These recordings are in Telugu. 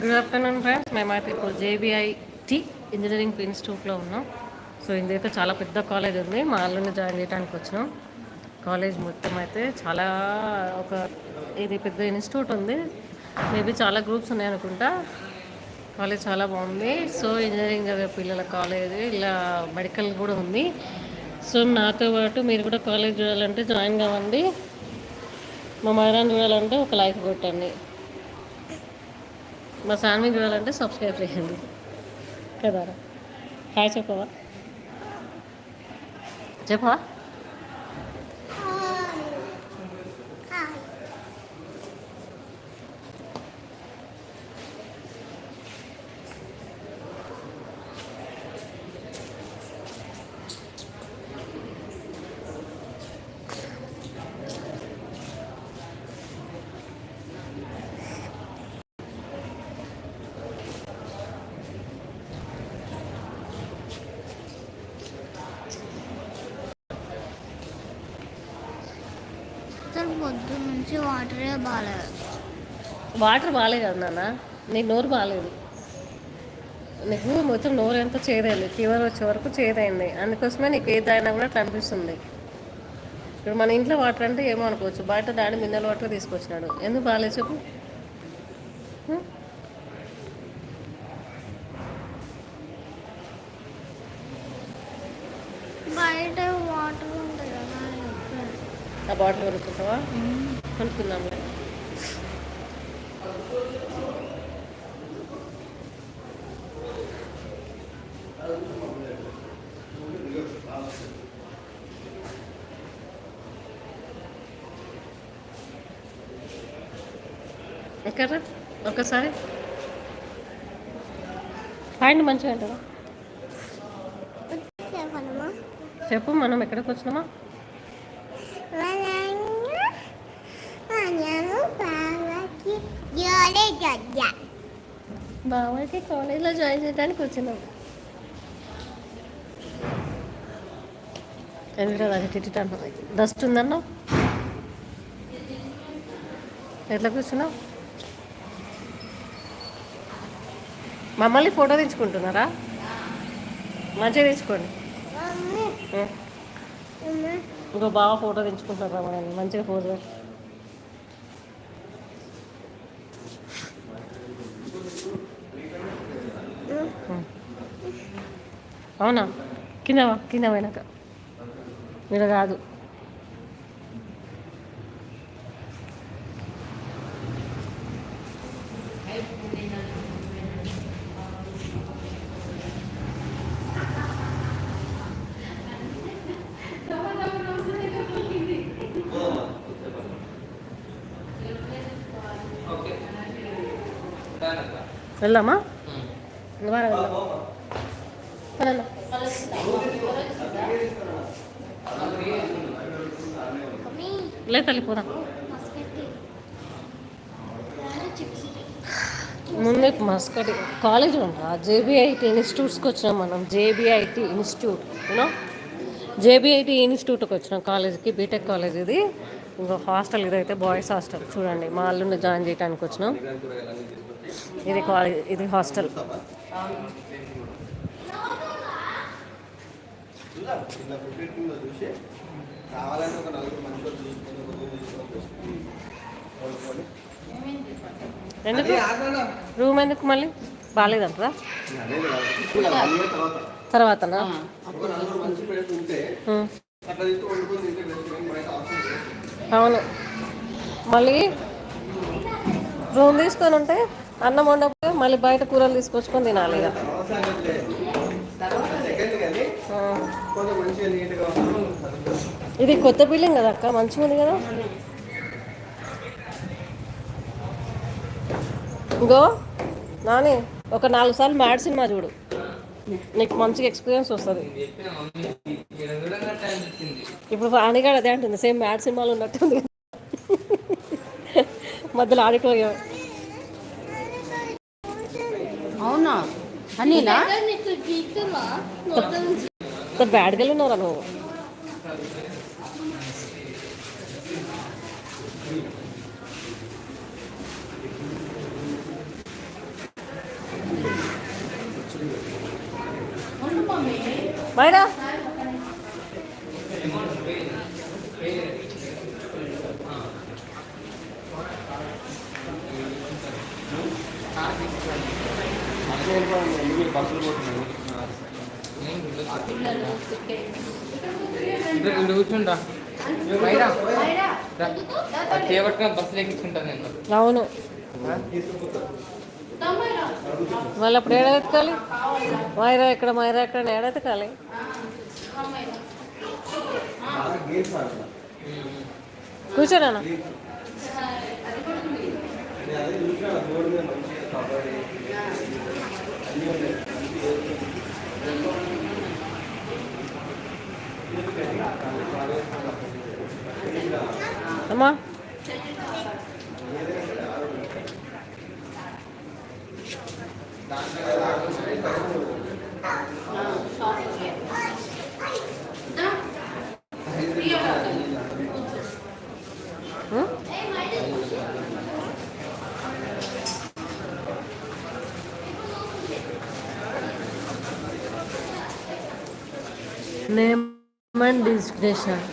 గుడ్ ఆఫ్టర్నూన్ ఫ్రెండ్స్ మేమైతే ఇప్పుడు జేబీఐటి ఇంజనీరింగ్ ఇన్స్టిట్యూట్లో ఉన్నాం. సో ఇందైతే చాలా పెద్ద కాలేజ్ ఉంది. మా అల్లుని జాయిన్ చేయడానికి వచ్చినాం. కాలేజ్ మొత్తం అయితే చాలా ఒక ఇది పెద్ద ఇన్స్టిట్యూట్ ఉంది. మేబీ చాలా గ్రూప్స్ ఉన్నాయి అనుకుంటా. కాలేజ్ చాలా బాగుంది. సో ఇంజనీరింగ్ పిల్లల కాలేజ్ ఇలా మెడికల్ కూడా ఉంది. సో నాతో పాటు మీరు కూడా కాలేజ్ చూడాలంటే జాయిన్ కావండి. మా మైరాన్ చూడాలంటే ఒక లైక్ కొట్టండి. మా సాన్వి చూడాలంటే సబ్స్క్రైబ్ చేయండి. కదా హాయ్ చెప్పవా? చెప్పవా? పొద్దు నుంచి వాటరే బాగాలేదు వాటర్ బాగాలేదు కదా నాన్న? నీకు నోరు బాగాలేదు నీకు మొత్తం నోరు ఎంత చేదైంది. ఫీవర్ వచ్చే వరకు చేదైంది. అందుకోసమే నీకు ఏది అయినా కూడా అట్లా అనిపిస్తుంది. ఇప్పుడు మన ఇంట్లో వాటర్ అంటే ఏమో అనుకోవచ్చు. బయట డాడీ మిన్నెల్ వాటర్ తీసుకొచ్చినాడు. ఎందుకు బాగాలేదు చెప్పు? ఆ బాటిల్ కొనుక్కుంటావా? కొనుక్కుందాంలే. ఎక్కడ? ఒక్కసారి. పాయింట్ మంచిగా అంటారా చెప్పు మనం ఎక్కడికి వచ్చినామా నేను బాబాకి జడ్జా బాబాయ్కి కాలేజ్లో జాయిన్ చేయడానికి వచ్చినాం అన్నావు డస్ట్ ఉందన్నావు? ఎట్లా కూర్చున్నావు? మమ్మల్ని ఫోటో తెచ్చుకుంటున్నారా? మంచిగా తెచ్చుకోండి? ఇంకో బాగా ఫోటో తెచ్చుకుంటారా మనల్ని. మంచిగా ఫోటో అవునా? కింద వా, కింద పోయినాక. మీరు కాదు. వెళ్దామా? వారా వెళ్దాం పదన్నా. లే తల్లి ముందే మస్కటి. కాలేజ్ ఉంటా జేబీఐటి ఇన్స్టిట్యూట్స్కి వచ్చినాం మనం. జేబీఐటి ఇన్స్టిట్యూట్ యూనో జేబీఐటి ఇన్స్టిట్యూట్కి వచ్చినాం కాలేజ్కి బీటెక్ కాలేజ్ ఇది. ఇంకో హాస్టల్ ఇదైతే బాయ్స్ హాస్టల్ చూడండి. మా అల్లుని జాయిన్ చేయడానికి వచ్చినాం. ఇది కాలేజ్ ఇది హాస్టల్. చూద్దాం. ఇట్లా ఫుడ్ టీంలో చూసి కావాలంటే ఒక నలుగురు మనుషులు చూసుకొని ఒక రూమ్ తీసుకొని ఎందుకు. రూమ్ ఎందుకు మళ్ళీ? బాగాలేదంటారా కదా. కదా, తర్వాత. అవును. మళ్ళీ రూమ్ తీసుకొని ఉంటే అన్నం వండకపోతే మళ్ళీ బయట కూరలు తీసుకొచ్చుకొని తినాలి ఇక. ఇది కొత్త బిల్డింగ్ కదా అక్క? మంచిగా ఉంది కదా? ఇంకో? నాని ఒక నాలుగు సార్లు మ్యాడ్ సినిమా చూడు. నీకు మంచిగా ఎక్స్పీరియన్స్ వస్తుంది. ఇప్పుడు అనిగాడు అదే అంటుంది సేమ్ మ్యాడ్ సినిమాలో ఉన్నట్టుంది మధ్యలో ఆడిటోరియం అవునా? కొద్ది బ్యాడ్గలు ఉన్నారా నువ్వు మైనా బస్సులు పోతున్నాయి ఇక్కడ ఇక్కడ కూర్చుంటా బస్సులు నేను. అవును. మళ్ళీ అప్పుడు ఏడెత్తుకాలి మైరా ఎక్కడ మైరా గేమ్స్ ఆడుతున్నా కూర్చోనా అన్నీ. అమ్మా ఉం? నేమ్ అండ్ డిస్క్రిప్షన్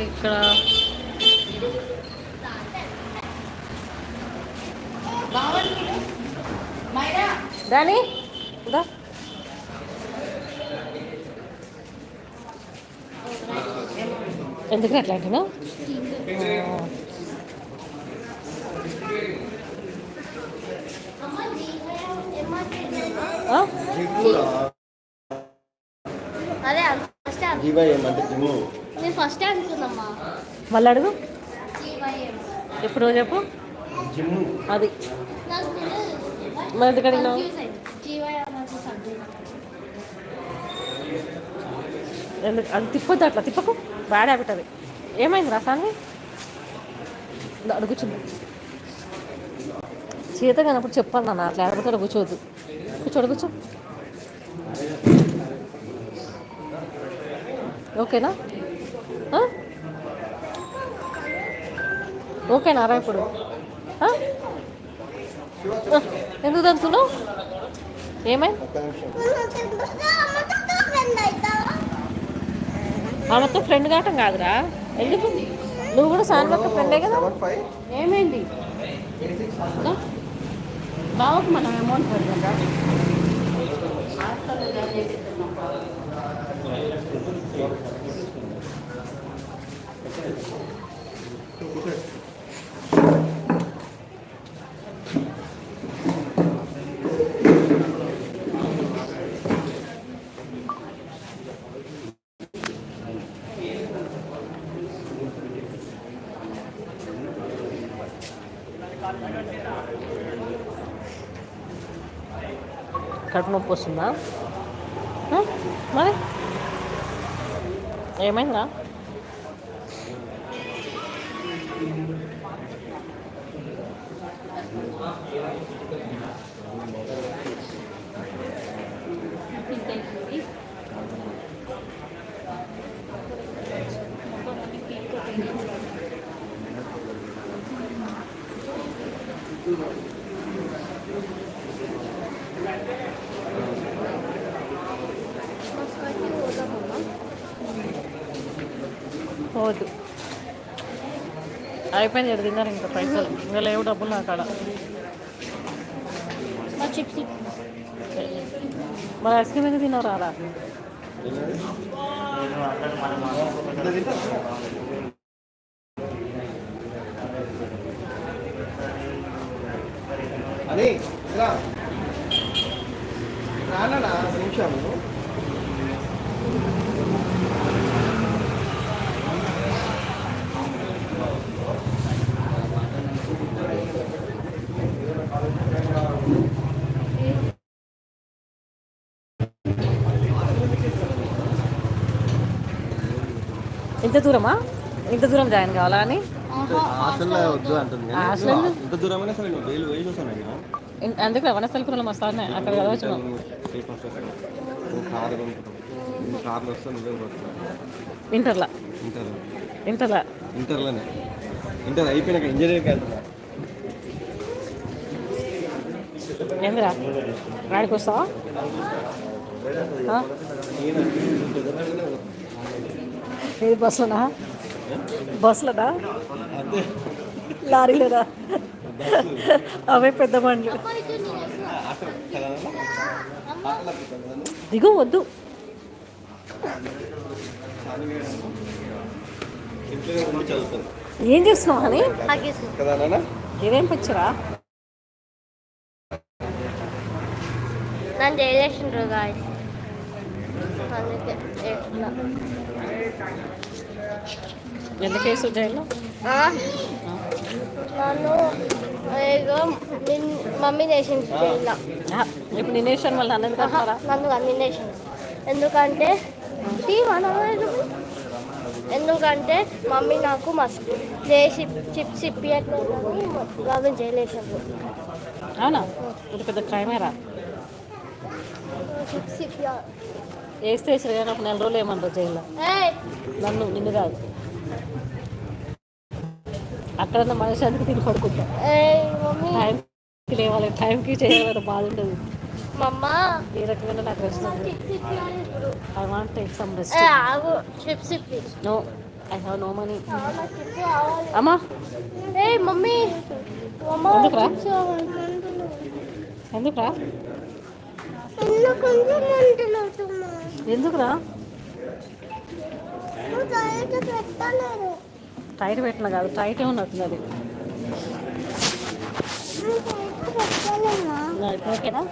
ఇక్కడ. దాని? దా. ఎందుకు అట్లా అంటున్నావు ఆ? అదే ఫస్ట్ జీవైఎం అంటే జిమ్ నేను ఫస్ట్ అనుకున్నామ్మా మళ్ళీ అడుగు. ఎప్పుడు చెప్పు. అది. మరి ఎందుకు అడిగినావు? Confuse అయింది. జీవైఎం అంటే సబ్జెక్ట్ ఎందుకు? అది తిప్పొద్దు అట్లా. తిప్పకు. బ్యాడ్ హ్యాబిట్ అది. ఏమైంది రసాన్ని అడుగుచుంది చేత కానప్పుడు చెప్పాలి నాన్న. అట్లా ఆడబోతాడు కూర్చోవద్దు. కూర్చోడు ఓకేనా? ఓకేనా రా ఇప్పుడు. ఎందుకు తంతున్నావు ఏమైంది ఆమెతో ఫ్రెండ్ కావటం కాదురా. ఎందుకు? నువ్వు కూడా సాన్వక్క ఫ్రెండే కదా? ఏమైంది? బావకు మనం అమౌంట్ పడుతుందా హాస్టల్లో జాయిన్ కడుపు నొప్పి వస్తుందా? మరి? ఏమైందా? పోవద్దు అయిపోయింది ఎడు తిన్నారు ఇంకా పైసలు. ఇంకా లేవు డబ్బులు నా కాడ. చిప్స్. మరి ఐస్ క్రీమ్ ఎందుకు తిన్నావు రారా? అని రా. రానా నిమిషము ఇంత దూరమా? ఇంత దూరం జాయిన్ కావాలా అని? అందుకే వనస్థలిపురంలో మస్తు ఉన్నాయి అక్కడ చదవచ్చు ఇంటర్లా? ఇంటర్ ఇంటర్లా? ఇంటర్లోనే. ఇంటర్ అయిపోయినాక ఇంజనీరింగ్ ఏందిరా? రాడికి వస్తావా? ఏది బస్సులోనా? బస్సులోనా? లారీలోనా? అవే పెద్ద బండ్లు. దిగు వద్దు. ఏం చేస్తున్నావు అని ఆగేసి పిచ్చరా నన్ను జయలేసిండ్రు గాయస్ అందుకే జైల్లో? నన్ను ఏదో నిన్- మమ్మీ నేసింది జైల్లో. ఇప్పుడు నినేషన్ వాళ్ళు అన్నది ఆహా, కదా నన్ను కన్వినేషన్ ఎందుకంటే ఎందుకంటే మమ్మీ నాకు మస్తు చేసి చిప్స్ ఇప్పియట్లేదని వాళ్ళు జైలేసారు అవునా? పెద్ద క్రైమేరా? చిప్స్ ఇప్పియ వేస్తే వేసారు కానీ ఒక నెల రోజులు ఏమన్నారు జైల్లో? నన్ను నిన్ను కాదు. అక్కడ మనిషి అందుకు తిని పడుకుంటా. టైంకి లేవాలి టైంకి చేయాలి మమ్మ! ఈ రకమైన నాకు rest I want take some rest no I have no money అమ్మా! మమ్మీ! ఎందుకురా? ఎందుకురా ఎందుకురా? పెట్టలేదు టైట్ పెట్టిన కాదు టైట్ ఏమన్నట్టుంది అది? ఓకేనా?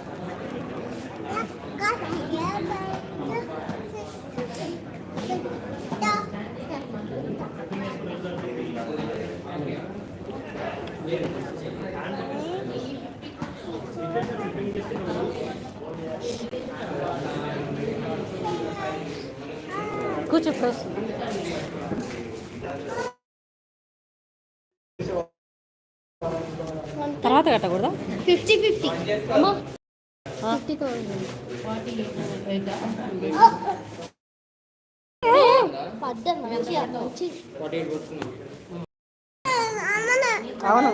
కూర్చో తర్వాత కట్టకూడదా ఫిఫ్టీ ఫిఫ్టీ. ఫిఫ్టీ థౌసండ్ అవును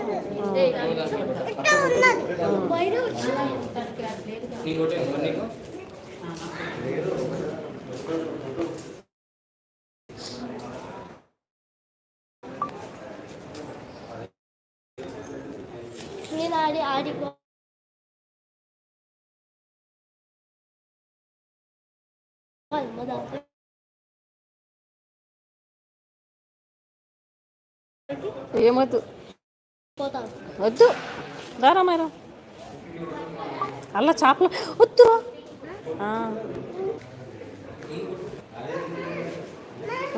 నీకు ఆడి ఆడిపో ఏమొద్దు. వద్దు. దారా మేడం అలా చేపలు. వద్దురా ఆ.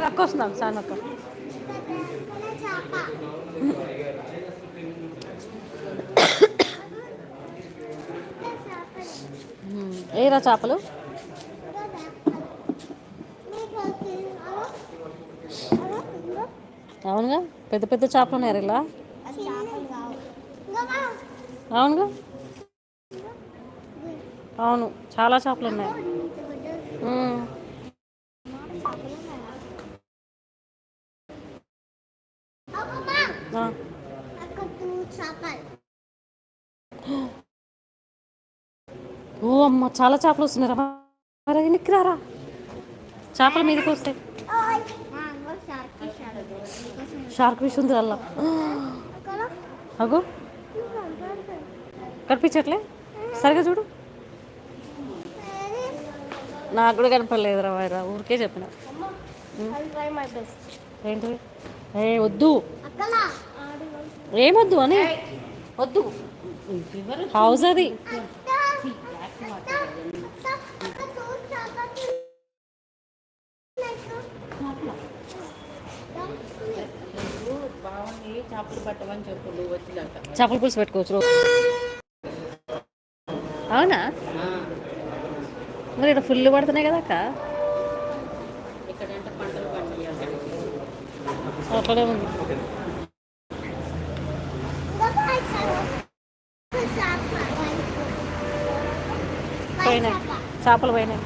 అక్క సార్ అక్క ఏరా చేపలు? అవునుగా? పెద్ద పెద్ద చేపలు ఉన్నాయి ఇలా? అవునుగా? అవును చాలా చేపలు ఉన్నాయి. అమ్మ చాలా చేపలు వస్తున్నారా మరి చేపల మీదకి వస్తాయి షార్క్ ఫిష్ ఉంది అలా అగో. కనిపించట్లే? సరిగా చూడు. నాకు కూడా కనపడలేదురా వారా ఊరికే చెప్పిన. ఏంటిది? ఏ వద్దు. ఏమొద్దు అని? వద్దు. హౌస్ అది బావని చేపలు పట్టమని చెప్పు నువ్వు వచ్చినాక చేపల పులుసు పెట్టుకోవచ్చు అవునా? మరి ఇక్కడ ఫుల్ పడుతున్నాయి కదా అక్క. ఇక్కడంటే ఉంది. పోయినాయి. చేపలు పోయినాయి.